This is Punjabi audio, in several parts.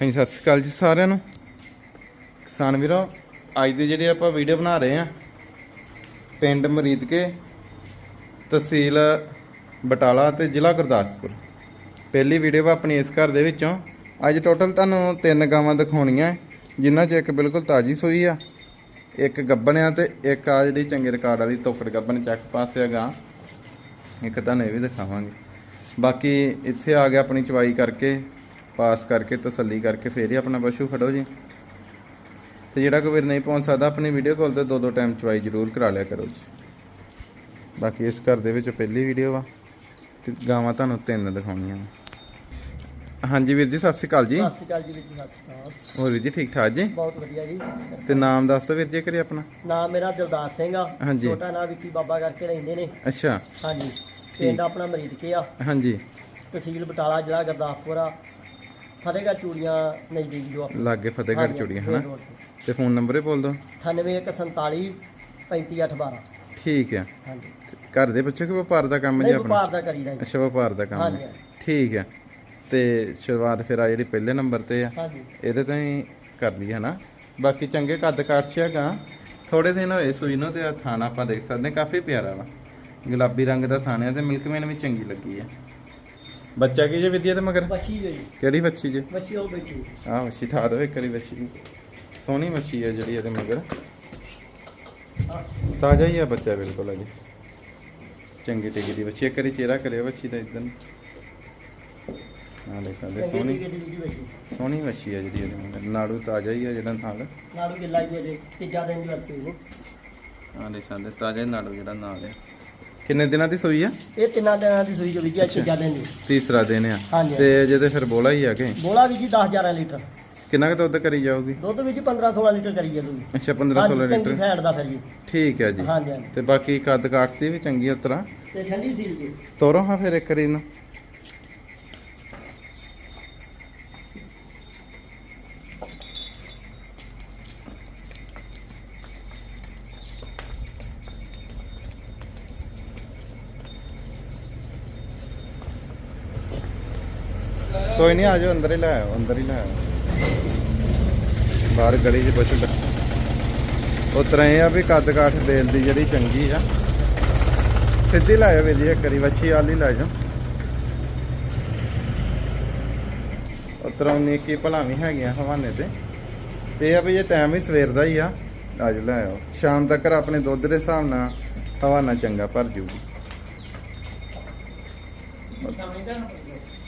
ਹਾਂਜੀ ਸਤਿ ਸ਼੍ਰੀ ਅਕਾਲ ਜੀ ਸਾਰਿਆਂ ਨੂੰ। ਕਿਸਾਨ ਵੀਰੋ ਅੱਜ ਦੀ ਜਿਹੜੀ ਆਪਾਂ ਵੀਡੀਓ ਬਣਾ ਰਹੇ ਆ ਪਿੰਡ ਮਰੀਦਕੇ ਤਹਿਸੀਲ ਬਟਾਲਾ ਤੇ ਜ਼ਿਲ੍ਹਾ ਗੁਰਦਾਸਪੁਰ। ਪਹਿਲੀ ਵੀਡੀਓ ਵਾ ਆਪਣੀ ਇਸ ਘਰ ਦੇ ਵਿੱਚੋਂ। ਅੱਜ ਟੋਟਲ ਤੁਹਾਨੂੰ ਤਿੰਨ ਗਾਵਾਂ ਦਿਖਾਉਣੀਆਂ ਹੈ, ਜਿਨ੍ਹਾਂ 'ਚ ਇੱਕ ਬਿਲਕੁਲ ਤਾਜੀ ਸੂਈ ਆ ਇੱਕ ਗੱਬਣ ਆ ਤੇ ਇੱਕ ਆ ਜਿਹੜੀ ਚੰਗੇ ਰਿਕਾਰਡ ਵਾਲੀ ਤੋਕੜ ਗੱਬਣ ਚੱਕ ਪਾਸੇ ਆ ਗਾਂ। ਇੱਕ ਤੁਹਾਨੂੰ ਇਹ ਵੀ ਦਿਖਾਵਾਂਗੇ। ਬਾਕੀ ਇੱਥੇ ਆ ਗਿਆ ਆਪਣੀ ਚਵਾਈ ਕਰਕੇ। ਪਾਸ ਕਰਕੇ ਤਸੱਲੀ ਕਰਕੇ ਫੇਰ ਹੀ ਆਪਣਾ ਪਸ਼ੂ ਖੜੋ ਜੀ। ਤੇ ਜਿਹੜਾ ਕੋਈ ਵੀਰ ਨਹੀਂ ਪਹੁੰਚ ਸਕਦਾ ਆਪਣੀ ਵੀਡੀਓ ਕਾਲ ਤੇ ਦੋ ਦੋ ਟਾਈਮ ਚਵਾਈ ਜ਼ਰੂਰ ਕਰਾ ਲਿਆ ਕਰੋ ਜੀ। ਬਾਕੀ ਇਸ ਘਰ ਦੇ ਵਿੱਚ ਪਹਿਲੀ ਵੀਡੀਓ ਵਾ ਤੇ ਗਾਵਾਂ ਤੁਹਾਨੂੰ ਤਿੰਨ ਦਿਖਾਉਣੀਆਂ ਹਾਂਜੀ ਵੀਰ ਜੀ ਸਤਿ ਸ਼੍ਰੀ ਅਕਾਲ ਜੀ। ਸਤਿ ਸ਼੍ਰੀ ਅਕਾਲ ਜੀ ਵੀਰ ਜੀ ਸਤਿ ਸ਼੍ਰੀ ਅਕਾਲ। ਹੋਰ ਵੀਰ ਜੀ ਠੀਕ ਠਾਕ ਜੀ? ਬਹੁਤ ਵਧੀਆ ਜੀ। ਤੇ ਨਾਮ ਦੱਸ ਵੀਰ ਜੀ ਕਰੀ ਆਪਣਾ। ਨਾਮ ਮੇਰਾ ਦਿਲਦਾਰ ਸਿੰਘ ਆ। ਹਾਂਜੀ। ਛੋਟਾ ਨਾਮ ਵਿੱਕੀ ਬਾਬਾ ਕਰਕੇ ਰਹਿੰਦੇ ਨੇ। ਅੱਛਾ। ਹਾਂਜੀ। ਪਿੰਡ ਆਪਣਾ ਮਰੀਦਕੇ ਆ। ਹਾਂਜੀ। ਤਹਿਸੀਲ ਬਟਾਲਾ ਜ਼ਿਲ੍ਹਾ ਗੁਰਦਾਸਪੁਰ ਆ। ਫਤਿਹਗੜ੍ਹ ਚੂੜੀਆਂ ਨਜ਼ਦੀਕ ਜੋ ਆਪਣਾ ਲਾਗੇ ਫਤਿਹਗੜ੍ਹ ਹਾਂਜੀ, ਚੂੜੀਆਂ ਹਨਾ? road ਤੇ। ਤੇ ਫੋਨ ਨੰਬਰ ਹੀ ਬੋਲ ਦਿਓ। 9147 35812 ਠੀਕ ਹੈ ਹਾਂਜੀ। ਤੇ ਘਰ ਦੇ ਬੱਚੇ ਕਿ ਵਪਾਰ ਦਾ ਕੰਮ ਜੀ ਨਹੀਂ ਆਪਣਾ? ਵਪਾਰ ਦਾ ਕਰੀਦਾ ਜੀ। ਅੱਛਾ ਵਪਾਰ ਦਾ ਕੰਮ। ਹਾਂਜੀ, ਹੈ ਠੀਕ ਹੈ ਤੇ ਸ਼ੁਰੂਆਤ ਫਿਰ ਆ ਜਿਹੜੀ ਪਹਿਲੇ ਨੰਬਰ ਤੇ ਆ। ਹਾਂਜੀ। ਇਹਦੇ ਤੋਂ ਹੀ ਕਰ ਲਈ ਹੈ ਨਾ ਬਾਕੀ ਚੰਗੇ ਕੱਦ ਕਾਠ ਚ ਹੈਗਾ ਥੋੜੇ ਦਿਨ ਹੋਏ ਸੂਈ ਨੂੰ ਤੇ ਆ ਥਾਣਾ ਆਪਾਂ ਦੇਖ ਸਕਦੇ ਹਾਂ, ਕਾਫੀ ਪਿਆਰਾ ਵਾ। ਗੁਲਾਬੀ ਰੰਗ ਦਾ ਥਾਣਾ ਤੇ ਮਿਲਕਮੈਨ ਵੀ ਚੰਗੀ ਲੱਗੀ ਹੈ ਬੱਚਾ ਕੀ ਜੇ ਵਿਦਿਆ ਤੇ ਮਗਰ? ਮੱਛੀ ਜੋ। ਕਿਹੜੀ ਬੱਚੀ ਜੇ? ਮੱਛੀ ਉਹ ਬੈਠੀ ਆਹ ਮੱਛੀ ਥਾ ਦੋ ਇੱਕ ਵਾਰੀ ਬੱਚੀ। ਸੋਹਣੀ ਮੱਛੀ ਹੈ ਜਿਹੜੀ ਇਹਦੇ ਮਗਰ। ਤਾਜ਼ਾ ਹੀ ਆ ਬੱਚਾ ਬਿਲਕੁਲ ਅਜੇ। ਚੰਗੀ ਟਿੱਗੀ ਦੀ ਬੱਚੀ ਇੱਕ ਵਾਰੀ ਚਿਹਰਾ ਕਰਿਓ ਬੱਚੀ ਦਾ ਇਦਾਂ। ਨਾਲ ਚੰਗੀ ਸੋਹਣੀ ਟਿੱਕੇ ਸੋਹਣੀ ਮੱਛੀ ਹੈ ਜਿਹੜੀ ਇਹਦੇ ਮਗਰ। ਨਾੜੂ ਤਾਜ਼ਾ ਹੀ ਆ ਜਿਹੜਾ ਨਾਲ। ਨਾੜੂ ਗਿੱਲਾ ਹੀ ਜੇ ਤੀਜਾ ਦਿਨ ਦੀ ਵਰਸੀ ਨੂੰ ਦੇਖ ਸਕਦੇ ਤਾਜ਼ਾ ਹੀ ਨਾੜੂ ਜਿਹੜਾ ਨਾਲ ਹੈ ਕਿੰਨੇ ਦਿਨਾਂ ਦੀ ਸੂਈ ਆ? ਇਹ ਤਿੰਨਾਂ ਦਿਨਾਂ ਦੀ ਸੂਈ ਜੋ ਵੀ ਜੀ ਤੀਜਾ ਦਿਨ ਦੀ ਤੀਸਰਾ ਦਿਨ ਆ। ਹਾਂਜੀ। ਤੇ ਅਜੇ ਤੇ ਫਿਰ ਬੋਲਾ ਹੀ ਆ ਕੇ? ਬੋਲਾ ਵੀ ਜੀ 10 11 ਲੀਟਰ। ਕਿੰਨਾ ਕੁ ਦੁੱਧ ਕਰੀ ਜਾਊਗੀ? ਦੁੱਧ ਵੀ ਜੀ 15 16 ਲੀਟਰ ਕਰੀ ਜਾਂਦੀ ਅੱਛਾ 15 16 ਹਾਂਜੀ ਚੰਗੀ ਲੀਟਰ। ਫੈਟ ਦਾ ਫਿਰ ਜੀ। ਠੀਕ ਹੈ ਜੀ। ਹਾਂਜੀ ਹਾਂਜੀ। ਤੇ ਬਾਕੀ ਕੱਦ ਕਾਠ ਦੀ ਵੀ ਚੰਗੀ ਉਤਰਾ ਤੇ ਠੰਡੀ ਸੀਲ ਜੀ। ਤੋਰੋ ਹਾਂ ਫਿਰ ਇੱਕ ਵਾਰੀ ਇਹਨੂੰ। ਕੋਈ ਨਹੀਂ ਆਜੋ ਅੰਦਰ ਹੀ ਲੈ ਆਓ, ਅੰਦਰ ਹੀ ਲੈ ਆਓ। ਬਾਹਰ ਗਲੀ 'ਚ ਪਸ਼ੂ ਉਹ ਤਰ੍ਹਾਂ ਆ ਵੀ ਕੱਦ ਕਾਠ ਬੇਲ ਦੀ ਜਿਹੜੀ ਚੰਗੀ ਆ। ਸਿੱਧੀ ਲਾਇਓ ਵੀਰ ਜੀ, ਇੱਕ ਵਾਰੀ ਵਾਲੀ ਲੈ ਜਾਓ। ਉਤਰਾਂ ਕੀ ਭਲਾ ਹੈਗੀਆਂ ਹਵਾਨੇ ਤੇ। ਤੇ ਆ ਵੀ ਇਹ ਟਾਈਮ ਹੀ ਸਵੇਰ ਦਾ ਹੀ ਆ ਅੱਜ ਲੈ ਆਓ। ਸ਼ਾਮ ਤੱਕ ਆਪਣੇ ਦੁੱਧ ਦੇ ਹਿਸਾਬ ਨਾਲ ਹਵਾਨਾ ਚੰਗਾ ਭਰ ਜੂਗੀ।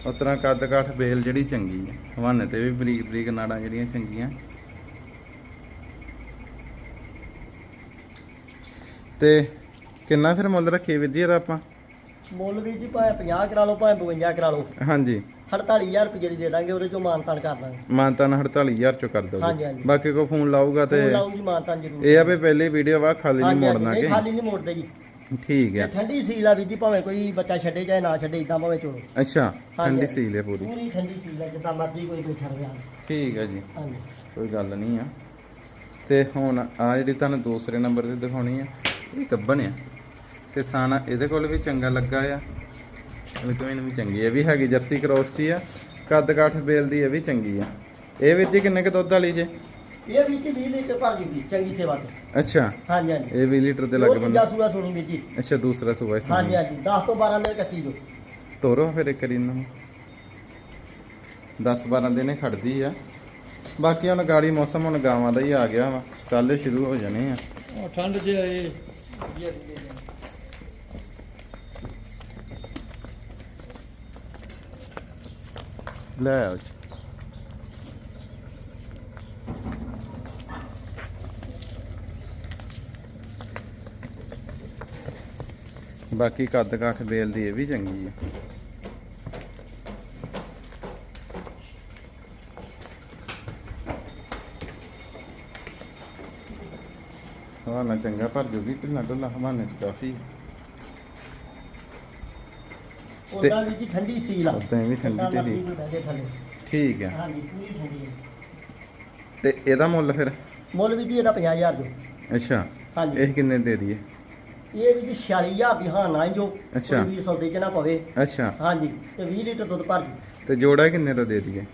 ਉਤਰਾ ਕੱਦ ਕਾਠ ਬੇਲ ਜਿਹੜੀ ਚੰਗੀ ਆ ਹਵਾਨੇ ਤੇ ਵੀ ਬਰੀਕ ਬਰੀਕ ਨਾੜਾਂ ਜਿਹੜੀਆਂ ਚੰਗੀਆਂ। ਤੇ ਕਿੰਨਾ ਫਿਰ ਮੁੱਲ ਰੱਖੀ ਵੀਰ ਜੀ ਇਹਦਾ ਆਪਾਂ? ਮੁੱਲ ਵੀ ਜੀ ਭਾਵੇਂ 50 ਕਰਾ ਲਓ ਭਾਵੇਂ 52 ਕਰਾ ਲਓ। ਹਾਂਜੀ। 48000 ਰੁਪਏ ਦੀ ਦੇ ਦਾਂਗੇ ਉਹਦੇ ਚੋਂ ਮਾਨਤਾਨ ਕਰ ਦਾਂਗੇ। ਮਾਨਤਾਨ 48000 ਚੋਂ ਕਰ ਹਾਂਜੀ, ਦੋਗੇ। ਹਾਂਜੀ। ਬਾਕੀ ਕੋ ਫੋਨ ਲਾਊਗਾ ਤੇ ਲਾਓ ਜੀ ਮਾਨਤਾਨ ਜ਼ਰੂਰ। ਇਹ ਆ ਵੀ ਪਹਿਲੀ ਵੀਡੀਓ ਵਾ ਖਾਲੀ ਨਹੀਂ ਹਾਂਜੀ, ਹਾਂਜੀ, ਮੋੜਨਾ ਨਹੀਂ ਕਿ? ਖਾਲੀ ਨਹੀਂ ਮੋੜਦੇ ਜੀ। ਠੀਕ ਹੈ। ਠੰਡੀ ਸੀਲ ਆ ਵੀ ਜੀ ਭਾਵੇਂ ਕੋਈ ਬੱਚਾ ਛੱਡੇ ਚਾਹੇ ਨਾ ਛੱਡੇ ਇਦਾਂ ਭਾਵੇਂ ਚੋਣੋ ਅੱਛਾ ਹਾਂਜੀ, ਠੰਡੀ। ਸੀਲ ਹੈ ਪੂਰੀ। ਪੂਰੀ ਠੰਡੀ ਸੀਲ ਆ ਜਿੱਦਾਂ ਮਰਜ਼ੀ ਕੋਈ ਬੈਠਾ ਰਿਹਾ ਠੀਕ ਹੈ ਜੀ। ਹਾਂਜੀ। ਕੋਈ ਗੱਲ ਨਹੀਂ ਆ। ਤੇ ਹੁਣ ਆ ਜਿਹੜੀ ਤੁਹਾਨੂੰ ਦੂਸਰੇ ਨੰਬਰ ਤੇ ਦਿਖਾਉਣੀ ਆ ਇਹ ਗੱਬਨ ਆ। ਤੇ ਥਾਣਾ ਇਹਦੇ ਕੋਲ ਵੀ ਚੰਗਾ ਲੱਗਾ ਆ। ਲਕਮੈਨ ਵੀ ਚੰਗੀ ਆ ਇਹ ਵੀ ਹੈਗੀ ਜਰਸੀ ਕ੍ਰੋਸ ਦੀ ਆ। ਕੱਦ ਕਾਠ ਬੇਲ ਦੀ ਇਹ ਵੀ ਚੰਗੀ ਆ। ਇਹ ਵੀਰ ਜੀ ਕਿੰਨੇ ਕ ਦੁੱਧ ਵਾਲੀ ਜੇ? ਇਹ ਵੀ ਜੀ 20 ਲੀਟਰ ਭਰ ਜੂਗੀ ਚੰਗੀ ਸੇਵਾ ਤੇ। ਅੱਛਾ। ਹਾਂਜੀ ਹਾਂਜੀ। ਇਹ 20 ਲੀਟਰ ਦੇ ਉਹ ਲੱਗ ਬੰਦਾ ਸੂਆ ਸੁਣੀ ਵੀ ਜੀ। ਅੱਛਾ ਦੂਸਰਾ ਸੂਆ ਇਸ ਹਾਂਜੀ ਹਾਂਜੀ। 10 ਤੋਂ 12 ਦਿਨ ਕੱਚੀ ਜੋ ਤੋਰੋ ਫਿਰ ਇੱਕ ਇਹਨਾਂ ਨੂੰ। 10 12 ਦਿਨੇ ਖੜਦੀ ਆ। ਬਾਕੀ ਹੁਣ ਗਾੜੀ ਮੌਸਮ ਹੁਣ ਗਾਵਾਂ ਦਾ ਹੀ ਆ ਗਿਆ ਵਾ। ਸਟਾਲੇ ਸ਼ੁਰੂ ਹੋ ਜਾਣੇ ਆ। ਠੰਡ ਚ ਇਹ ਲੈ ਆਓ ਬਾਕੀ ਕੱਦ ਕਾਠ ਬੇਲ ਦੀ ਇਹ ਵੀ ਚੰਗੀ ਆ। ਹਵਾਨਾ ਚੰਗਾ ਭਰ ਜੂਗੀ ਢਿੱਲਾ ਢੁੱਲਾ ਹਵਾਨੇ ਚ ਕਾਫੀ। ਉਹਦਾ ਵੀ ਜੀ ਠੰਡੀ ਸੀਲ ਆ। ਉਦਾਂ ਵੀ ਠੰਡੀ ਜਾਏ ਥੱਲੇ। ਠੀਕ ਆ। ਹਾਂਜੀ ਪੂਰੀ ਠੰਡੀ ਹੈ ਤੇ ਇਹਦਾ ਮੁੱਲ ਫਿਰ? ਮੁੱਲ ਵੀ ਜੀ ਇਹਦਾ 50000 ਜੋ। ਅੱਛਾ। ਹਾਂਜੀ। ਇਹ ਕਿੰਨੇ ਦੇ ਦਈਏ? ਇਹ ਵੀ ਜੀ 46000 ਦੀ ਹਾਂ ਨਾ ਜੋ ਅੱਛਾ। ਕੋਈ ਵੀ ਸੌਦੇ ਚ ਨਾ ਪਵੇ। ਅੱਛਾ। ਹਾਂਜੀ ਤੇ 20 ਲੀਟਰ ਦੁੱਧ ਭਰ ਜੂ ਤੇ ਜੋੜਾ ਕਿੰਨੇ ਦਾ ਦੇ ਦਈਏ?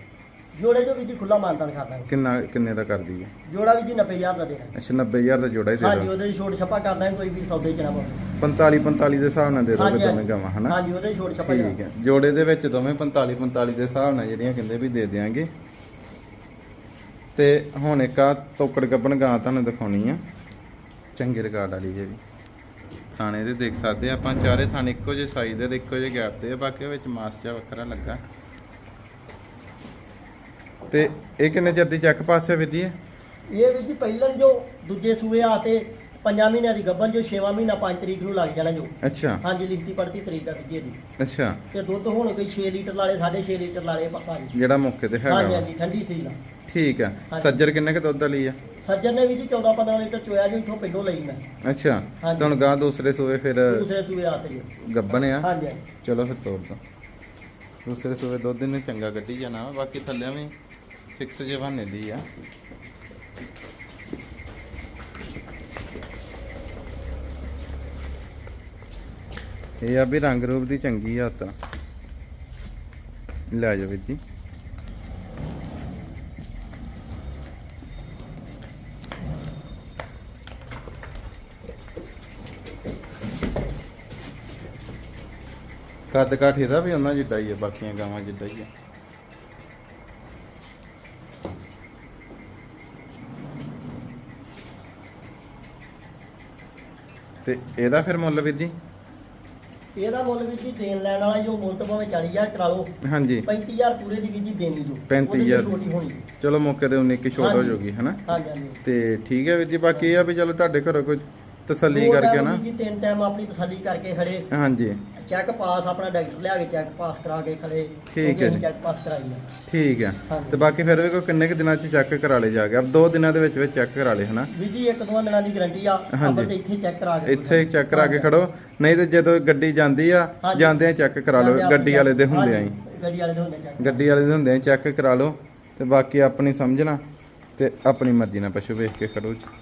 ਜੋੜੇ ਜੋ ਵੀ ਜੀ ਖੁੱਲਾ ਮਾਨਤਾਨ ਕਰਦਾ ਕਿੰਨਾ ਕਿੰਨੇ ਦਾ ਕਰਦੀ ਹੈ ਜੋੜਾ ਵੀ ਜੀ 90000 ਦਾ ਦੇਣਾ ਅੱਛਾ 90000 ਦਾ ਜੋੜਾ ਹੀ ਦੇ ਹਾਂਜੀ ਦੋ ਉਹਦੇ 'ਚ ਛੋਟ ਛੱਪਾ ਕਰਦਾ ਕੋਈ ਵੀ ਸੌਦੇ ਚ ਨਾ ਪਵੇ। 45 45 ਦੇ ਹਿਸਾਬ ਨਾਲ ਦੇ ਦੋਗੇ ਹਾਂਜੀ, ਦੋਵੇਂ ਗਾਵਾਂ ਹਨਾ? ਹਾਂਜੀ ਉਹਦੇ 'ਚ ਛੋਟ ਛੱਪਾ ਠੀਕ ਹੈ। ਜੋੜੇ ਦੇ ਵਿੱਚ ਦੋਵੇਂ 45 45 ਦੇ ਹਿਸਾਬ ਨਾਲ ਜਿਹੜੀਆਂ ਕਹਿੰਦੇ ਵੀ ਦੇ ਦਿਆਂਗੇ। ਤੇ ਹੁਣ ਇੱਕ ਆ ਤੋਕੜ ਗੱਬਣ ਗਾਂ ਤੁਹਾਨੂੰ ਦਿਖਾਉਣੀ ਆ। ਚੰਗੇ ਰਿਕਾਰਡ ਵਾਲੀ ਜੇ ਵੀ ਥਾਣੇ ਦੇ ਦੇਖ ਸਕਦੇ ਆ। ਆਪਾਂ ਚਾਰੇ ਥਾਣੇ ਇੱਕੋ ਜਿਹੇ ਸਾਈਜ਼ ਦੇ ਤੇ ਇੱਕੋ ਜਿਹੇ ਗੈਪ ਤੇ ਆ। ਬਾਕੀ ਵਿੱਚ ਮਾਸ ਜਿਹਾ ਵੱਖਰਾ ਲੱਗਾ। ਤੇ ਇਹ ਕਿੰਨੇ ਚਿਰ ਦੀ ਚੱਕ ਪਾਸੇ ਵੀਰ ਜੀ? ਇਹ? ਇਹ ਵੀ ਜੀ ਪਹਿਲਨ ਜੋ ਦੂਜੇ ਸੂਏ ਆ ਤੇ ਪੰਜਾਂ ਮਹੀਨਿਆਂ ਦੀ ਗੱਭਣ ਜੋ 6ਵਾਂ ਮਹੀਨਾ 5 ਤਰੀਕ ਨੂੰ ਲੱਗ ਜਾਣਾ ਜੋ। ਅੱਛਾ। ਹਾਂਜੀ ਲਿਖਤੀ ਪੜਤੀ ਤਰੀਕ ਆ ਜੀ ਦੀ ਅੱਛਾ। ਤੇ ਦੁੱਧ ਹੁਣ ਕੋਈ 6 ਲੀਟਰ ਵਾਲੇ 6.5 ਲੀਟਰ ਵਾਲੇ ਪੱਕਾ ਜੀ ਜਿਹੜਾ ਮੌਕੇ ਤੇ ਹੈਗਾ ਹਾਂਜੀ ਵਾ। ਹਾਂਜੀ ਠੰਡੀ ਸੀ ਨਾ ਠੀਕ ਆ। ਹਾਂਜੀ। ਸੱਜਰ ਕਿੰਨੇ ਕ ਦੁੱਧ ਵਾਲੀ ਆ? ਸੱਜਣ ਨੇ ਵੀ ਜੀ 14 15 ਲੀਟਰ ਚੋਇਆ ਜੋ ਇੱਥੋਂ ਪਿੰਡੋਂ ਲਈ ਮੈਂ। ਅੱਛਾ ਹਾਂਜੀ। ਤੁਹਾਨੂੰ ਗਾਂ ਦੂਸਰੇ ਸੂਏ ਫਿਰ ਦੂਸਰੇ ਸੂਏ ਆ ਤੇ। ਜੀ ਗੱਬਣ ਆ? ਹਾਂਜੀ ਹਾਂਜੀ। ਚਲੋ ਫਿਰ ਤੋੜ ਦੋ। ਦੂਸਰੇ ਸੂਏ ਦੁੱਧ ਨੇ ਚੰਗਾ ਕੱਢੀ ਜਾਣਾ ਵਾ ਬਾਕੀ ਥੱਲੇ ਵੀ ਫਿਕਸ ਜੇ ਬਹਾਨੇ ਦੀ ਆ। ਇਹ ਆ ਵੀ ਰੰਗ ਰੂਪ ਦੀ ਚੰਗੀ ਆ। ਤਾਂ ਲੈ ਜਾਓ ਵੀਰ ਜੀ। ਕੱਦ ਕਾਠ ਇਹਦਾ ਵੀ ਉਹਨਾਂ ਜਿੱਦਾਂ ਹੀ ਆ ਬਾਕੀਆਂ ਗਾਵਾਂ ਜਿੱਦਾਂ ਹੀ ਆ। ਤੇ ਇਹਦਾ ਫਿਰ ਮੁੱਲ ਵੀਰ ਜੀ? ਇਹਦਾ ਮੁੱਲ ਵੀ ਜੀ ਦੇਣ ਲੈਣ ਵਾਲਾ ਜੋ ਮੁੱਲ ਤੋਂ ਭਾਵੇਂ 40000 ਕਰਾ ਲਓ। ਹਾਂਜੀ। 35000 ਪੂਰੇ ਦੀ ਵੀ ਜੀ ਦੇਣੀ ਜੋ। 35,000 ਉਹਦੇ 'ਚ ਛੋਟੀ ਹੋਣੀ। ਚਲੋ ਮੌਕੇ ਤੇ ਉਨੀ ਕੀ ਛੋਟ ਹੋ। ਜਾਊਗੀ ਹਨਾ? ਹਾਂਜੀ ਹਾਂਜੀ। ਤੇ ਠੀਕ ਹੈ ਵੀਰ ਜੀ ਬਾਕੀ ਇਹ ਆ ਵੀ ਚਲੋ ਤੁਹਾਡੇ ਘਰੋਂ ਕੋਈ ਤਸੱਲੀ ਦੋ ਕਰਕੇ time ਨਾ। ਜੀ ਤਿੰਨ ਟਾਈਮ ਆਪਣੀ ਤਸੱਲੀ ਕਰਕੇ ਖੜੇ। ਹਾਂਜੀ। ਚੈੱਕ ਪਾਸ ਆਪਣਾ ਡਾਕਟਰ ਲਿਆ ਕੇ ਚੈੱਕ ਪਾਸ ਕਰਾ ਕੇ ਖੜੇ। ਠੀਕ ਹੈ ਜੀ। ਚੈੱਕ ਪਾਸ ਕਰਾਈ ਆ ਠੀਕ ਹੈ। ਹਾਂਜੀ। ਤੇ ਬਾਕੀ ਫਿਰ ਵੀ ਕੋਈ ਕਿੰਨੇ ਕੁ ਦਿਨਾਂ ਚ ਚੈੱਕ ਕਰਾ ਲਏ ਜਾ ਕੇ ਆਪ ਦੋ ਦਿਨਾਂ ਦੇ ਵਿੱਚ ਵਿੱਚ ਚੈੱਕ ਕਰਾ ਲਏ ਹਨਾ? ਵੀ ਜੀ ਇੱਕ ਦੋ ਦਿਨਾਂ ਦੀ ਗਾਰੰਟੀ ਆ। ਹਾਂਜੀ। ਆਪਾਂ ਤੇ ਇੱਥੇ ਚੈੱਕ ਕਰਾ ਕੇ ਇੱਥੇ ਚੈੱਕ ਕਰਾ ਕੇ ਖੜੋ। ਨਹੀਂ ਤੇ ਜਦੋਂ ਗੱਡੀ ਜਾਂਦੀ ਆ ਹਾਂਜੀ। ਜਾਂਦੇ ਚੈੱਕ ਕਰਾ ਲਓ। ਗੱਡੀ ਵਾਲੇ ਦੇ ਹੁੰਦੇ ਆਂ ਹਾਂਜੀ, ਗੱਡੀ ਵਾਲੇ ਦੇ ਹੁੰਦੇ ਚੈੱਕ ਗੱਡੀ ਵਾਲੇ ਦੇ ਹੁੰਦੇ ਆ ਚੈੱਕ ਕਰਾ ਲਓ। ਤੇ ਬਾਕੀ ਆਪਣੀ ਸਮਝਣਾ ਤੇ ਆਪਣੀ ਮਰਜ਼ੀ ਨਾਲ ਪਸ਼ੂ ਵੇਖ ਕੇ ਖੜੋ ਜੀ।